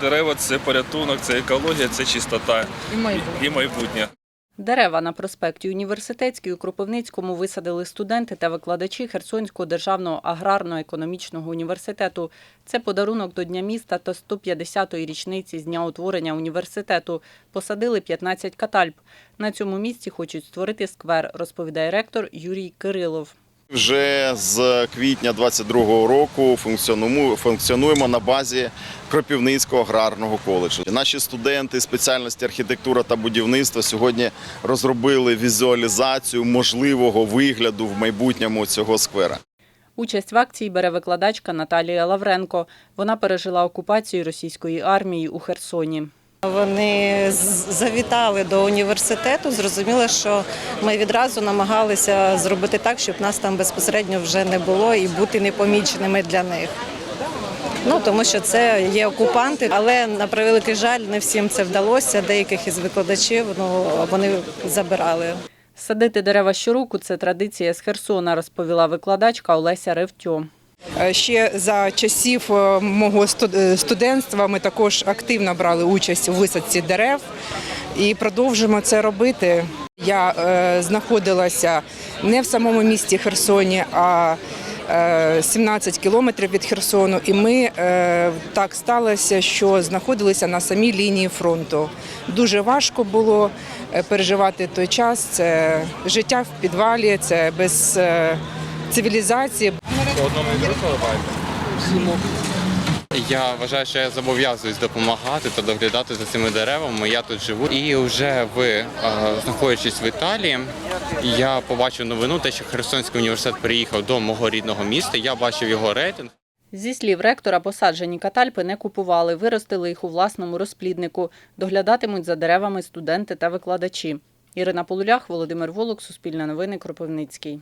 Дерева це порятунок, це екологія, це чистота І майбутнє. і майбутнє. Дерева на проспекті Університетській у Кропивницькому висадили студенти та викладачі Херсонського державного аграрно-економічного університету. Це подарунок до Дня міста та 150-ї річниці з дня утворення університету. Посадили 15 катальп. На цьому місці хочуть створити сквер, розповідає ректор Юрій Кирилов. Вже з квітня 22-го року функціонуємо, на базі Кропивницького аграрного коледжу. Наші студенти спеціальності архітектура та будівництва сьогодні розробили візуалізацію можливого вигляду в майбутньому цього сквера. Участь в акції бере викладачка Наталія Лавренко. Вона пережила окупацію російської армії у Херсоні. Вони завітали до університету. Зрозуміло, що ми відразу намагалися зробити так, щоб нас там безпосередньо вже не було і бути непоміченими для них. Ну тому що це є окупанти, але на превеликий жаль, не всім це вдалося. Деяких із викладачів ну вони забирали. Садити дерева щороку – це традиція з Херсона, розповіла викладачка Олеся Ревтьо. Е, Ще за часів е, мого е, студентства ми також активно брали участь у висадці дерев і продовжуємо це робити. Я знаходилася не в самому місті Херсоні, а е, 17 кілометрів від Херсону, і ми так сталося, що знаходилися на самій лінії фронту. Дуже важко було переживати той час. Це життя в підвалі, це без е, цивілізації, Я вважаю, що я зобов'язуюсь допомагати та доглядати за цими деревами. Я тут живу. І вже в е, знаходячись в Італії, я побачив новину, те, що Херсонський університет приїхав до мого рідного міста. Я бачив його рейтинг. Зі слів ректора, посаджені катальпи не купували, виростили їх у власному розпліднику. Доглядатимуть за деревами студенти та викладачі. Ірина Полулях, Володимир Волок, Суспільне новини, Кропивницький.